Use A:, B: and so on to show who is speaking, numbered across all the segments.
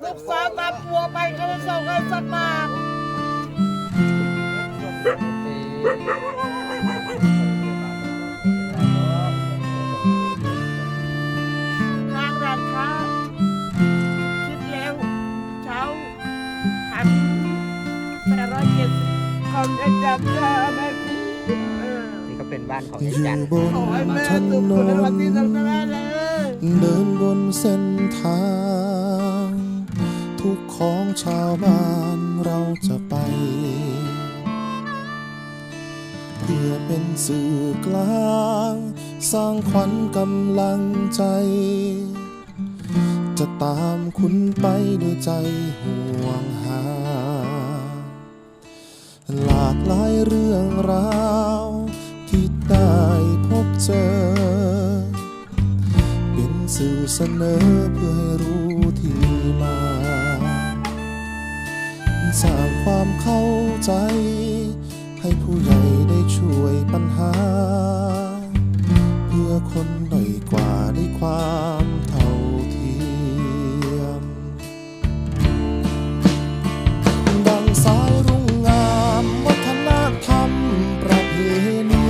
A: ลูกสาวตามปัวไปเขาไม่ส่งเงินสักบาทค้างร้านค้าคิดแล้วเช้าหันแปดร้อยเจ็ดสิบของจะจำได้ไหมเออ
B: นี่ก็เป็นบ้านของ
C: อ
B: ไอ้
C: ยู่
B: จัน
C: บน
A: ขอให้แม่
C: ถ
A: ตื่น
C: น
A: คนในวัน
C: น
A: ที่เราได้เลย
C: เดินบนเส้นทาง ทุกของชาวบ้านเราจะไป เพื่อเป็นสื่อกลาง สร้างขวัญกำลังใจ จะตามคุณไปด้วยใจห่วงหา หลากหลายเรื่องราวที่ได้พบเจอ เป็นสื่อเสนอเพื่อให้รู้ สร้างความเข้าใจ ให้ผู้ใหญ่ได้ช่วยปัญหา เพื่อคนด้อยกว่าได้ความเท่าเทียม ดังสายรุ่งงามวัฒนธรรมประเพณี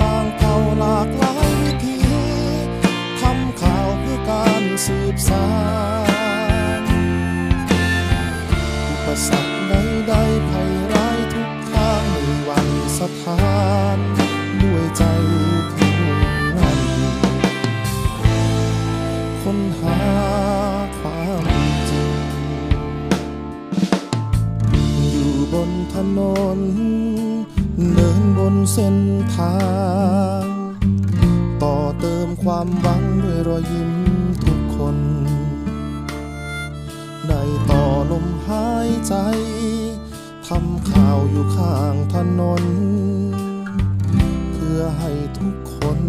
C: ต่างเก่าหลากหลายวิธีทำข่าวเพื่อการสืบสาน ปสรรคใดๆภัยร้ายทุกทางไม่หวันสถานด้วยใจที่มุ่งมั่นค้นหาความจริง อยู่บนถนน เดินบนเส้นทาง ต่อเติมความหวังด้วยรอยยิ้มทุกคนได้ต่อ ลมหายใจ ทำข่าวอยู่ข้างถนน เพื่อให้ทุกคน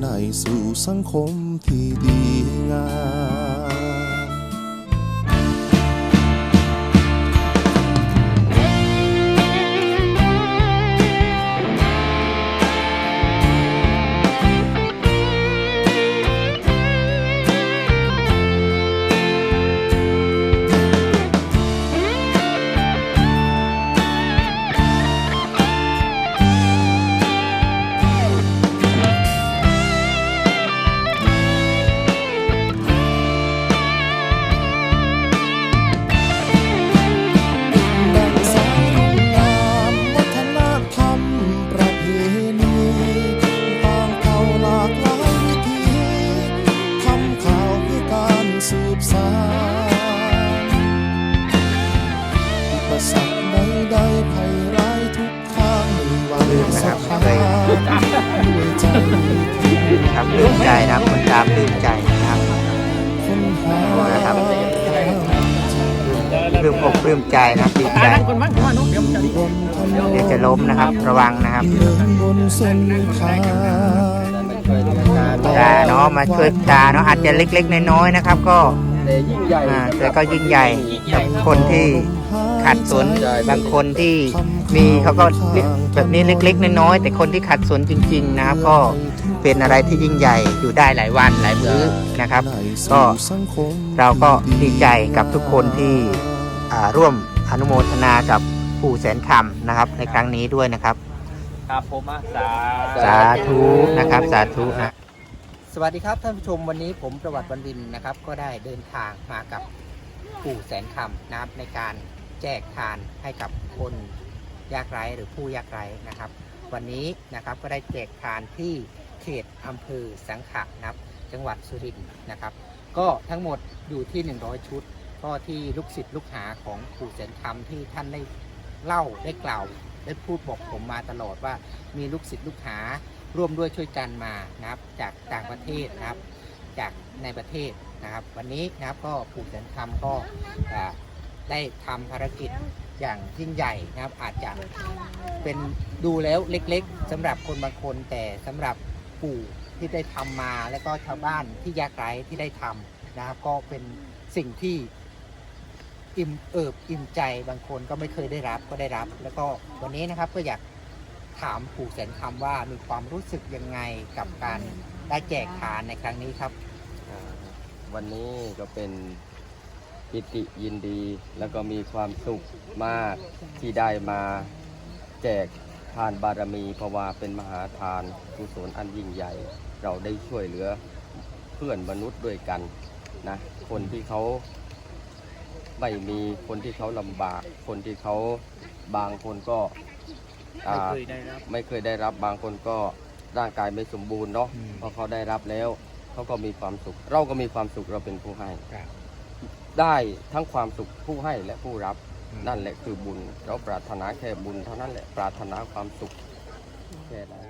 C: ในสู่สังคมที่ดีงาม ครั
B: บปลื้มใจนะครับคุณตาปลื้มใจนะครับ
C: ค้นหา
B: นะครับปลื้มอกปลื้มใจนะครับดีใจ
A: คนมั่งคนนู้นเดี๋ยวจะดี
C: บนถนน
B: เดี๋ยวจะล้มนะครับ ระวังนะครับ
C: เดินบนเส้นทาง
B: ตาเนาะมาช่วยตาเนาะอาจจะเล็กๆน้อยๆนะครับ ก็
D: แต่ยิ่งใหญ่
B: อ่าแต่ก็ยิ่งใหญ่กับคนที่ ขัดสนบางคนที่มีเขาก็แบบนี้เล็กๆน้อยๆแต่คนที่ขัดสนจริง ๆ นะครับ ก็เป็นอะไรที่ยิ่งใหญ่อยู่ได้หลายวันหลายมื้อนะครับ ก็เราก็ดีใจกับทุกคนที่อ่าร่วมอนุโมทนากับปู่แสนคำนะครับ ในครั้งนี้ด้วยนะครับ
D: ครับผมอาสา
B: สาธุนะครับ สาธุนะ
E: สวัสดีครับท่านผู้ชมวันนี้ผมประวัติวันวินนะครับ ก็ได้เดินทางมากับปู่แสนคำนะครับในการ แจกทานให้กับคนยากไร้หรือผู้ยากไร้นะครับ วันนี้นะครับก็ได้แจกทานที่เขตอำเภอสังขะนะครับ จังหวัดสุรินทร์นะครับ ก็ทั้งหมดอยู่ที่ 100 ชุด ก็ที่ลูกศิษย์ลูกหาของปู่แสนคำที่ท่านได้เล่าได้กล่าวได้พูดบอกผมมาตลอดว่ามีลูกศิษย์ลูกหาร่วมด้วยช่วยกันมานะครับ จากต่างประเทศนะครับ จากในประเทศนะครับ วันนี้นะครับก็ปู่แสนคำก็ ได้ทำภารกิจอย่างยิ่งใหญ่นะครับ อาจจะเป็นดูแล้วเล็กๆสำหรับคนบางคน แต่สำหรับปู่ที่ได้ทำมา แล้วก็ชาวบ้านที่ยากไร้ที่ได้ทำนะครับ ก็เป็นสิ่งที่อิ่มเอิบอิ่มใจบางคนก็ไม่เคยได้รับก็ได้รับ แล้วก็วันนี้นะครับก็อยากถามปู่แสนคำว่ามีความรู้สึกยังไงกับการได้แจกทานในครั้งนี้ครับ
D: วันนี้ก็เป็น ปิติยินดี แล้วก็มีความสุขมากที่ได้มาแจกทานบารมีเพราะว่าเป็นมหาทานกุศลอันยิ่งใหญ่ เราได้ช่วยเหลือเพื่อนมนุษย์ด้วยกันนะคนที่เขาไม่มีคนที่เขาลำบาก คนที่เขาบางคนก็อ่าไม่เคยได้รับบางคนก็ร่างกายไม่สมบูรณ์เนาะพอเขาได้รับแล้ว เขาก็มีความสุข เราก็มีความสุขเราเป็นผู้ให้
B: ครับ
D: ได้ทั้งความสุขผู้ให้และผู้รับ
B: อืม
D: นั่นแหละคือบุญ เราปรารถนาแค่บุญเท่านั้นแหละปรารถนาความสุขแค่นั้น